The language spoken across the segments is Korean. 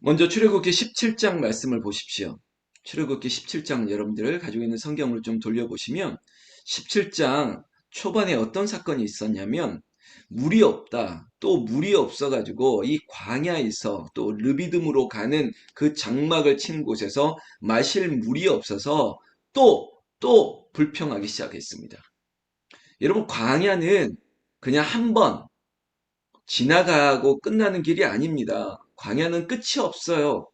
먼저 출애굽기 17장 말씀을 보십시오. 출애굽기 17장 여러분들 가지고 있는 성경을 좀 돌려보시면 17장 초반에 어떤 사건이 있었냐면 물이 없다. 또 물이 없어 가지고 이 광야에서 또 르비듬으로 가는 그 장막을 친 곳에서 마실 물이 없어서 또, 또 불평하기 시작했습니다. 여러분, 광야는 그냥 한 번 지나가고 끝나는 길이 아닙니다. 광야는 끝이 없어요.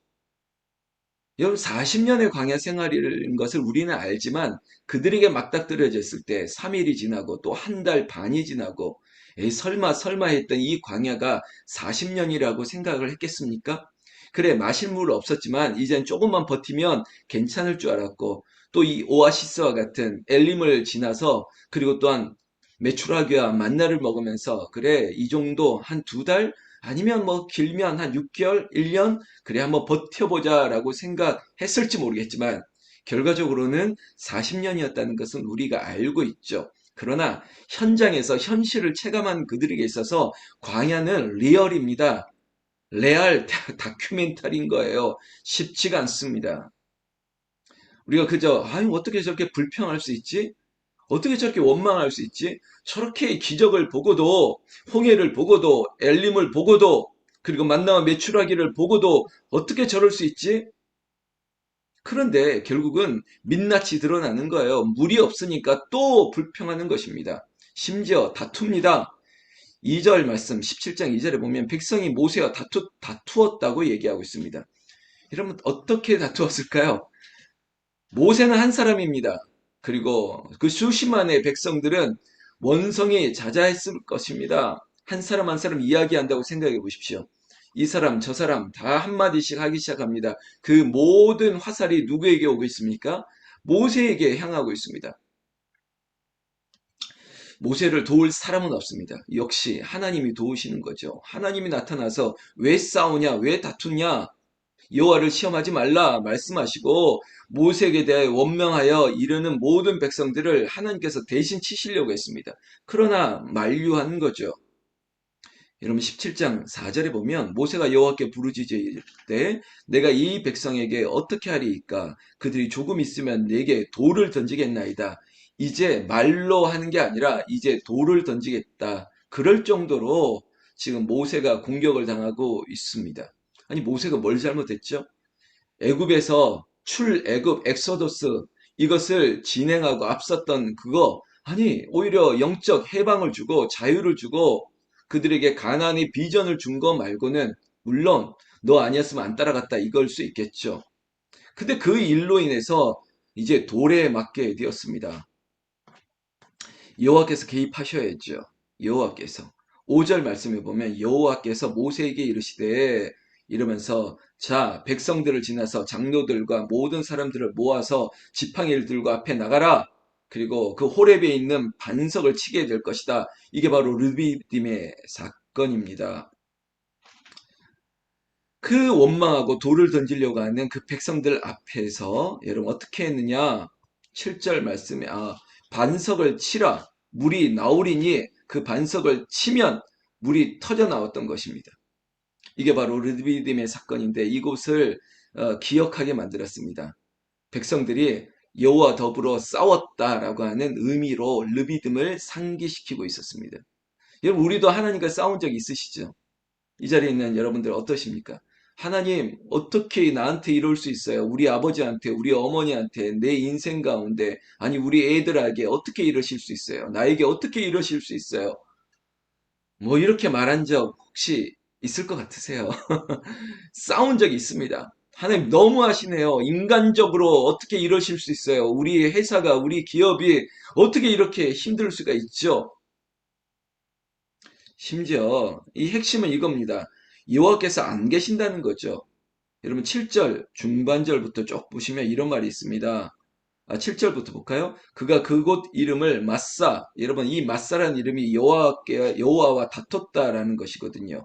여러분 40년의 광야 생활인 것을 우리는 알지만 그들에게 맞닥뜨려졌을 때 3일이 지나고 또 한 달 반이 지나고 에이, 설마 설마 했던 이 광야가 40년이라고 생각을 했겠습니까? 그래 마실 물 없었지만 이젠 조금만 버티면 괜찮을 줄 알았고 또 이 오아시스와 같은 엘림을 지나서 그리고 또한 메추라기와 만나를 먹으면서 그래 이 정도 한 두 달 아니면 뭐 길면 한 6개월, 1년 그래 한번 버텨보자라고 생각했을지 모르겠지만 결과적으로는 40년이었다는 것은 우리가 알고 있죠. 그러나 현장에서 현실을 체감한 그들에게 있어서 광야는 리얼입니다. 레알 다큐멘터리인 거예요. 쉽지가 않습니다. 우리가 그저 아유 어떻게 저렇게 불평할 수 있지? 어떻게 저렇게 원망할 수 있지? 저렇게 기적을 보고도 홍해를 보고도 엘림을 보고도 그리고 만나와 메추라기를 보고도 어떻게 저럴 수 있지? 그런데 결국은 민낯이 드러나는 거예요. 물이 없으니까 또 불평하는 것입니다. 심지어 다툽니다. 2절 말씀 17장 2절에 보면 백성이 모세와 다투, 다투었다고 얘기하고 있습니다. 여러분 어떻게 다투었을까요? 모세는 한 사람입니다. 그리고 그 수십만의 백성들은 원성이 자자했을 것입니다. 한 사람 한 사람 이야기한다고 생각해 보십시오. 이 사람 저 사람 다 한마디씩 하기 시작합니다. 그 모든 화살이 누구에게 오고 있습니까? 모세에게 향하고 있습니다. 모세를 도울 사람은 없습니다. 역시 하나님이 도우시는 거죠. 하나님이 나타나서 왜 싸우냐, 왜 다투냐, 여호와를 시험하지 말라 말씀하시고 모세에게 대해 원명하여 이르는 모든 백성들을 하나님께서 대신 치시려고 했습니다. 그러나 만류한 거죠. 여러분 17장 4절에 보면 모세가 여호와께 부르짖을 때 내가 이 백성에게 어떻게 하리이까 그들이 조금 있으면 내게 돌을 던지겠나이다. 이제 말로 하는 게 아니라 이제 돌을 던지겠다. 그럴 정도로 지금 모세가 공격을 당하고 있습니다. 아니 모세가 뭘 잘못했죠? 애굽에서 출애굽 엑소더스 이것을 진행하고 앞섰던 그거 아니 오히려 영적 해방을 주고 자유를 주고 그들에게 가나안의 비전을 준 거 말고는 물론 너 아니었으면 안 따라갔다 이걸 수 있겠죠. 근데 그 일로 인해서 이제 돌에 맞게 되었습니다. 여호와께서 개입하셔야죠. 여호와께서 5절 말씀에 보면 여호와께서 모세에게 이르시되 이러면서 자 백성들을 지나서 장로들과 모든 사람들을 모아서 지팡이를 고 앞에 나가라. 그리고 그 호렙에 있는 반석을 치게 될 것이다. 이게 바로 르비딤의 사건입니다. 그 원망하고 돌을 던지려고 하는 그 백성들 앞에서 여러분 어떻게 했느냐? 7절 말씀에 아 반석을 치라 물이 나오리니 그 반석을 치면 물이 터져 나왔던 것입니다. 이게 바로 르비딤의 사건인데 이곳을 어, 기억하게 만들었습니다. 백성들이 여호와 더불어 싸웠다라고 하는 의미로 르비딤을 상기시키고 있었습니다. 여러분 우리도 하나님과 싸운 적 있으시죠? 이 자리에 있는 여러분들 어떠십니까? 하나님 어떻게 나한테 이럴 수 있어요? 우리 아버지한테, 우리 어머니한테, 내 인생 가운데, 아니 우리 애들에게 어떻게 이러실 수 있어요? 나에게 어떻게 이러실 수 있어요? 뭐 이렇게 말한 적 혹시 있을 것 같으세요? 싸운 적이 있습니다. 하나님 너무 하시네요. 인간적으로 어떻게 이러실 수 있어요? 우리 회사가, 우리 기업이 어떻게 이렇게 힘들 수가 있죠? 심지어 이 핵심은 이겁니다. 여호와께서 안 계신다는 거죠. 여러분 7절 중반절부터 쭉 보시면 이런 말이 있습니다. 아, 7절부터 볼까요? 그가 그곳 이름을 마사, 여러분 이 마사라는 이름이 여호와께 여호와와 다퉜다라는 것이거든요.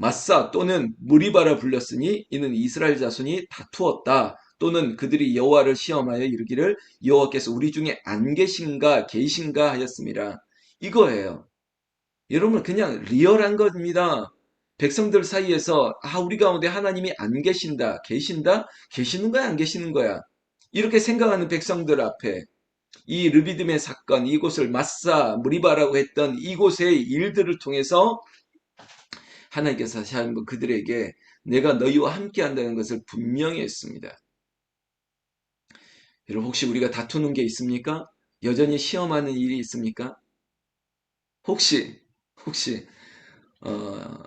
마사 또는 무리바라 불렸으니 이는 이스라엘 자손이 다투었다. 또는 그들이 여호와를 시험하여 이르기를 여호와께서 우리 중에 안 계신가 계신가 하였습니다. 이거예요. 여러분 그냥 리얼한 겁니다. 백성들 사이에서 아 우리 가운데 하나님이 안 계신다 계신다 계시는 거야 안 계시는 거야 이렇게 생각하는 백성들 앞에 이 르비딤의 사건 이곳을 마사 무리바라고 했던 이곳의 일들을 통해서 하나님께서 다시 한번 그들에게 내가 너희와 함께 한다는 것을 분명히 했습니다. 여러분 혹시 우리가 다투는 게 있습니까? 여전히 시험하는 일이 있습니까? 혹시 혹시 어,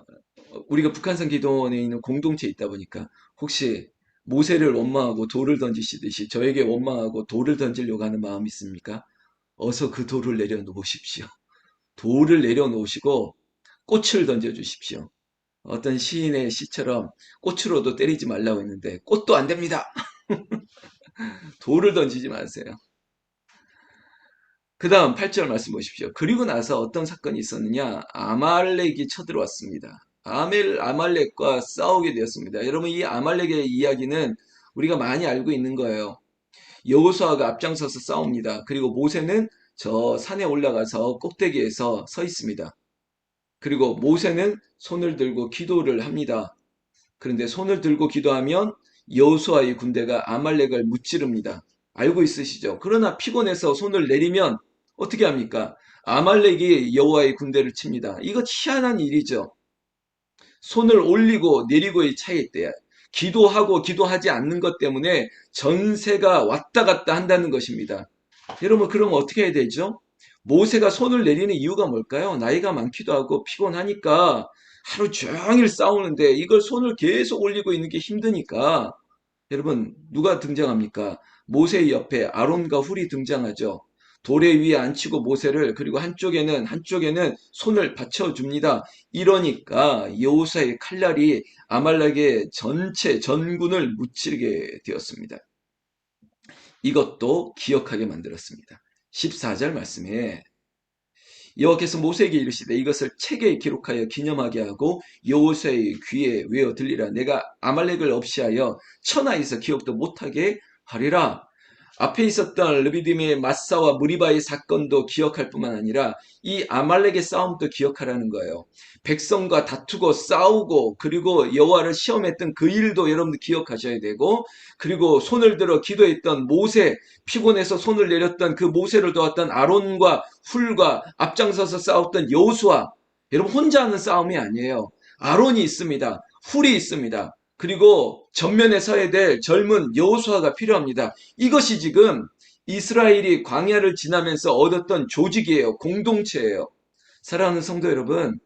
우리가 북한산 기도원에 있는 공동체에 있다 보니까 혹시 모세를 원망하고 돌을 던지시듯이 저에게 원망하고 돌을 던지려고 하는 마음이 있습니까? 어서 그 돌을 내려놓으십시오. 돌을 내려놓으시고 꽃을 던져주십시오. 어떤 시인의 시처럼 꽃으로도 때리지 말라고 했는데 꽃도 안 됩니다. 돌을 던지지 마세요. 그 다음 8절 말씀 보십시오. 그리고 나서 어떤 사건이 있었느냐? 아말렉이 쳐들어왔습니다. 아멜, 아말렉과 싸우게 되었습니다. 여러분, 이 아말렉의 이야기는 우리가 많이 알고 있는 거예요. 여호수아가 앞장서서 싸웁니다. 그리고 모세는 저 산에 올라가서 꼭대기에서 서 있습니다. 그리고 모세는 손을 들고 기도를 합니다. 그런데 손을 들고 기도하면 여호수아의 군대가 아말렉을 무찌릅니다. 알고 있으시죠? 그러나 피곤해서 손을 내리면 어떻게 합니까? 아말렉이 여호와의 군대를 칩니다. 이거 희한한 일이죠. 손을 올리고 내리고의 차이에 대해 기도하고 기도하지 않는 것 때문에 전세가 왔다 갔다 한다는 것입니다. 여러분 그럼 어떻게 해야 되죠? 모세가 손을 내리는 이유가 뭘까요? 나이가 많기도 하고 피곤하니까 하루 종일 싸우는데 이걸 손을 계속 올리고 있는 게 힘드니까 여러분 누가 등장합니까? 모세 옆에 아론과 훌이 등장하죠. 돌에 위에 앉히고 모세를 그리고 한쪽에는 한쪽에는 손을 받쳐 줍니다. 이러니까 여호사의 칼날이 아말렉의 전체 전군을 무찌르게 되었습니다. 이것도 기억하게 만들었습니다. 14절 말씀에 여호와께서 모세에게 이르시되 이것을 책에 기록하여 기념하게 하고 여호수아의 귀에 외어 들리라. 내가 아말렉을 없이하여 천하에서 기억도 못하게 하리라 앞에 있었던 르비딤의 마사와 무리바의 사건도 기억할 뿐만 아니라 이 아말렉의 싸움도 기억하라는 거예요. 백성과 다투고 싸우고 그리고 여호와를 시험했던 그 일도 여러분들 기억하셔야 되고 그리고 손을 들어 기도했던 모세 피곤해서 손을 내렸던 그 모세를 도왔던 아론과 훌과 앞장서서 싸웠던 여호수아 여러분 혼자 하는 싸움이 아니에요. 아론이 있습니다. 훌이 있습니다. 그리고 전면에 서야 될 젊은 여호수아가 필요합니다. 이것이 지금 이스라엘이 광야를 지나면서 얻었던 조직이에요. 공동체예요. 사랑하는 성도 여러분,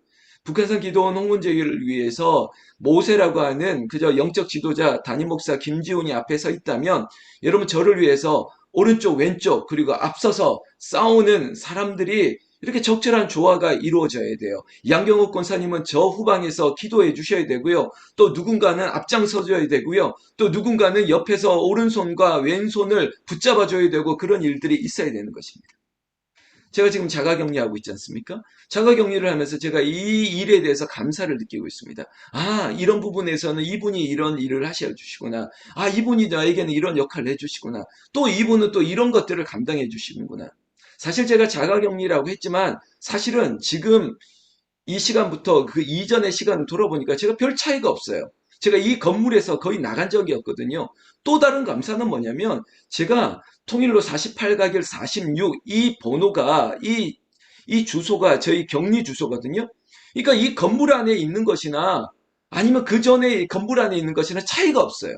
북한산 기도원 홍문제기를 위해서 모세라고 하는 그저 영적 지도자 담임 목사 김지훈이 앞에 서 있다면 여러분 저를 위해서 오른쪽 왼쪽 그리고 앞서서 싸우는 사람들이 이렇게 적절한 조화가 이루어져야 돼요. 양경옥 권사님은 저 후방에서 기도해 주셔야 되고요. 또 누군가는 앞장서 줘야 되고요. 또 누군가는 옆에서 오른손과 왼손을 붙잡아 줘야 되고 그런 일들이 있어야 되는 것입니다. 제가 지금 자가격리하고 있지 않습니까? 자가격리를 하면서 제가 이 일에 대해서 감사를 느끼고 있습니다. 아, 이런 부분에서는 이분이 이런 일을 하셔 주시구나. 아, 이분이 나에게는 이런 역할을 해 주시구나. 또 이분은 또 이런 것들을 감당해 주시는구나. 사실 제가 자가격리라고 했지만 사실은 지금 이 시간부터 그 이전의 시간을 돌아보니까 제가 별 차이가 없어요. 제가 이 건물에서 거의 나간 적이 없거든요. 또 다른 감사는 뭐냐면 제가 통일로 48가길 46 이 번호가 이, 이 주소가 저희 격리 주소거든요. 그러니까 이 건물 안에 있는 것이나 아니면 그 전에 건물 안에 있는 것이나 차이가 없어요.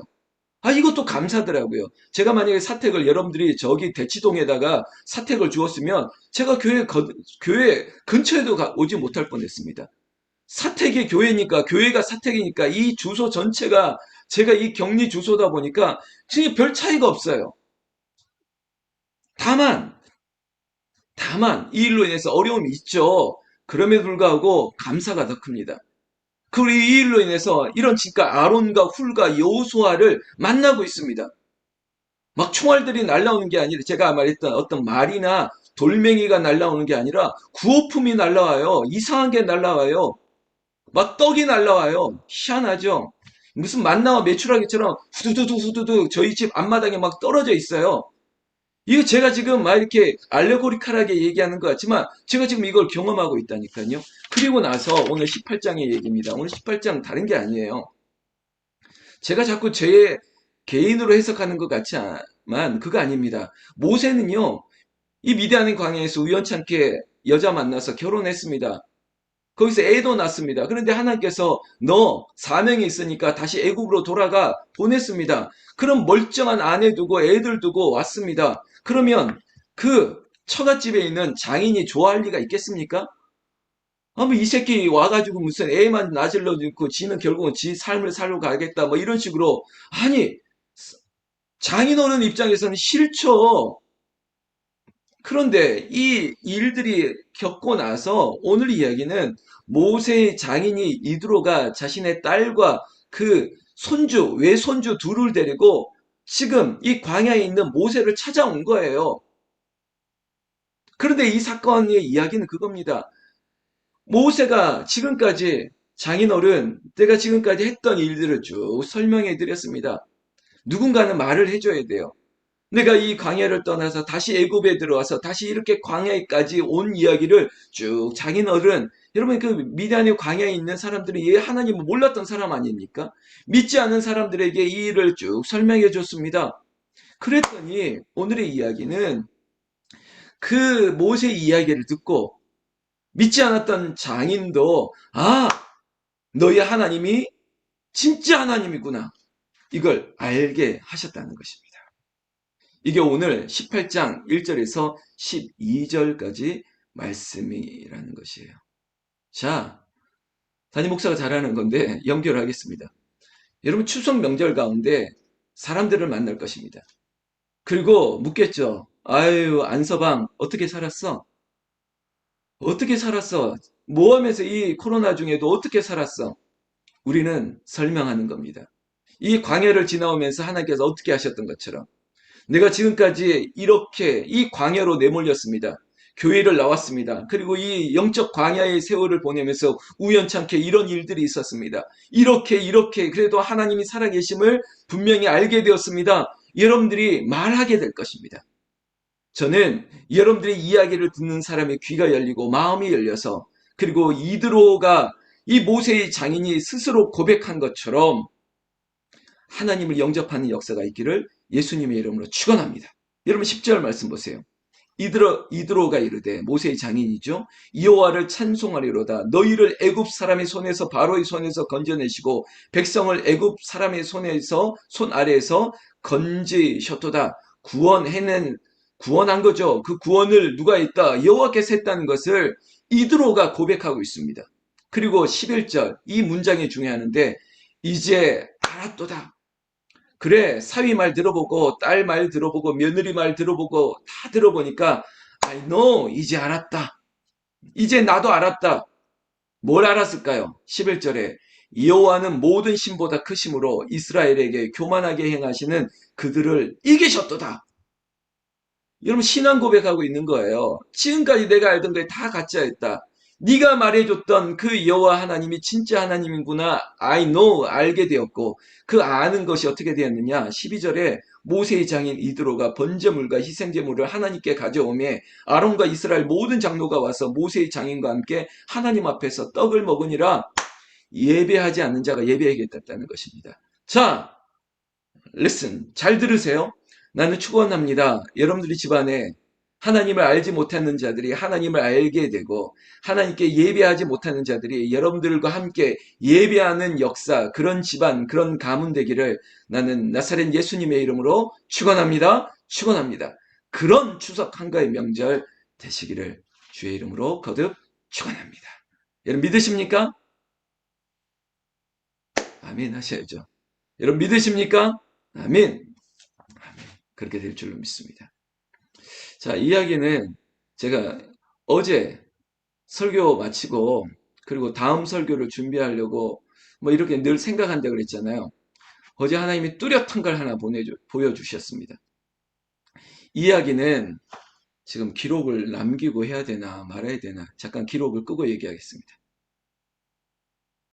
아, 이것도 감사더라고요. 제가 만약에 사택을 여러분들이 저기 대치동에다가 사택을 주었으면 제가 교회, 거, 교회 근처에도 가, 오지 못할 뻔했습니다. 사택이 교회니까, 교회가 사택이니까 이 주소 전체가 제가 이 격리 주소다 보니까 진짜 별 차이가 없어요. 다만, 다만, 이 일로 인해서 어려움이 있죠. 그럼에도 불구하고 감사가 더 큽니다. 그리고 이 일로 인해서 이런 진짜 아론과 훌과 여호수아를 만나고 있습니다. 막 총알들이 날라오는 게 아니라 제가 말했던 어떤 말이나 돌멩이가 날라오는 게 아니라 구호품이 날라와요. 이상한 게 날라와요. 막 떡이 날라와요. 희한하죠? 무슨 만나와 메추라기처럼 후두두두 후두두 저희 집 앞마당에 막 떨어져 있어요. 이거 제가 지금 막 이렇게 알레고리칼하게 얘기하는 것 같지만 제가 지금 이걸 경험하고 있다니까요. 그리고 나서 오늘 18장의 얘기입니다. 오늘 18장 다른 게 아니에요. 제가 자꾸 제 개인으로 해석하는 것 같지만 그거 아닙니다. 모세는요. 이 미디안의 광야에서 우연찮게 여자 만나서 결혼했습니다. 거기서 애도 낳습니다. 그런데 하나님께서 너 사명이 있으니까 다시 애국으로 돌아가 보냈습니다. 그럼 멀쩡한 아내 두고 애들 두고 왔습니다. 그러면 그 처갓집에 있는 장인이 좋아할 리가 있겠습니까? 아뭐 이 새끼 와가지고 무슨 애만 나질러 놓고 지는 결국은 지 삶을 살러 가겠다 뭐 이런 식으로 아니 장인 어른 입장에서는 싫죠. 그런데 이 일들이 겪고 나서 오늘 이야기는 모세의 장인이 이드로가 자신의 딸과 그 손주, 외손주 둘을 데리고 지금 이 광야에 있는 모세를 찾아온 거예요. 그런데 이 사건의 이야기는 그겁니다. 모세가 지금까지 장인어른, 내가 지금까지 했던 일들을 쭉 설명해 드렸습니다. 누군가는 말을 해줘야 돼요. 내가 이 광야를 떠나서 다시 애굽에 들어와서 다시 이렇게 광야까지 온 이야기를 쭉 장인어른 여러분 그 미디안의 광야에 있는 사람들이 얘 하나님을 몰랐던 사람 아닙니까? 믿지 않은 사람들에게 이 일을 쭉 설명해 줬습니다. 그랬더니 오늘의 이야기는 그 모세 이야기를 듣고 믿지 않았던 장인도 아 너희 하나님이 진짜 하나님이구나 이걸 알게 하셨다는 것입니다. 이게 오늘 18장 1절에서 12절까지 말씀이라는 것이에요. 자, 담임 목사가 잘하는 건데 연결하겠습니다. 여러분 추석 명절 가운데 사람들을 만날 것입니다. 그리고 묻겠죠. 아유, 안서방 어떻게 살았어? 어떻게 살았어? 뭐 하면서 이 코로나 중에도 어떻게 살았어? 우리는 설명하는 겁니다. 이 광야를 지나오면서 하나님께서 어떻게 하셨던 것처럼 내가 지금까지 이렇게 이 광야로 내몰렸습니다. 교회를 나왔습니다. 그리고 이 영적 광야의 세월을 보내면서 우연찮게 이런 일들이 있었습니다. 이렇게 이렇게 그래도 하나님이 살아계심을 분명히 알게 되었습니다. 여러분들이 말하게 될 것입니다. 저는 여러분들의 이야기를 듣는 사람의 귀가 열리고 마음이 열려서 그리고 이드로가 이 모세의 장인이 스스로 고백한 것처럼 하나님을 영접하는 역사가 있기를 예수님의 이름으로 축원합니다. 여러분 10절 말씀 보세요. 이드로 이드로가 이르되 모세의 장인이죠. 여호와를 찬송하리로다. 너희를 애굽 사람의 손에서 바로의 손에서 건져내시고 백성을 애굽 사람의 손에서 손 아래에서 건지셨도다. 구원해낸 구원한 거죠. 그 구원을 누가 했다? 여호와께서 했다는 것을 이드로가 고백하고 있습니다. 그리고 11절 이 문장이 중요하는데 이제 알았도다. 그래 사위 말 들어보고 딸 말 들어보고 며느리 말 들어보고 다 들어보니까 I know 이제 알았다. 이제 나도 알았다. 뭘 알았을까요? 11절에 여호와는 모든 신보다 크심으로 이스라엘에게 교만하게 행하시는 그들을 이기셨도다. 여러분 신앙 고백하고 있는 거예요. 지금까지 내가 알던 게 다 가짜였다. 네가 말해줬던 그 여호와 하나님이 진짜 하나님이구나. I know 알게 되었고 그 아는 것이 어떻게 되었느냐? 12절에 모세의 장인 이드로가 번제물과 희생제물을 하나님께 가져오매 아론과 이스라엘 모든 장로가 와서 모세의 장인과 함께 하나님 앞에서 떡을 먹으니라 예배하지 않는 자가 예배하겠다는 것입니다. 자, listen. 잘 들으세요. 나는 축원합니다. 여러분들이 집안에 하나님을 알지 못하는 자들이 하나님을 알게 되고 하나님께 예배하지 못하는 자들이 여러분들과 함께 예배하는 역사, 그런 집안, 그런 가문 되기를 나는 나사렛 예수님의 이름으로 축원합니다. 축원합니다. 그런 추석 한가의 명절 되시기를 주의 이름으로 거듭 축원합니다. 여러분 믿으십니까? 아멘 하셔야죠. 여러분 믿으십니까? 아멘. 아멘. 그렇게 될 줄로 믿습니다. 자, 이야기는 제가 어제 설교 마치고 그리고 다음 설교를 준비하려고 뭐 이렇게 늘 생각한다 그랬잖아요. 어제 하나님이 뚜렷한 걸 하나 보내주, 보여주셨습니다. 이야기는 지금 기록을 남기고 해야 되나 말아야 되나 잠깐 기록을 끄고 얘기하겠습니다.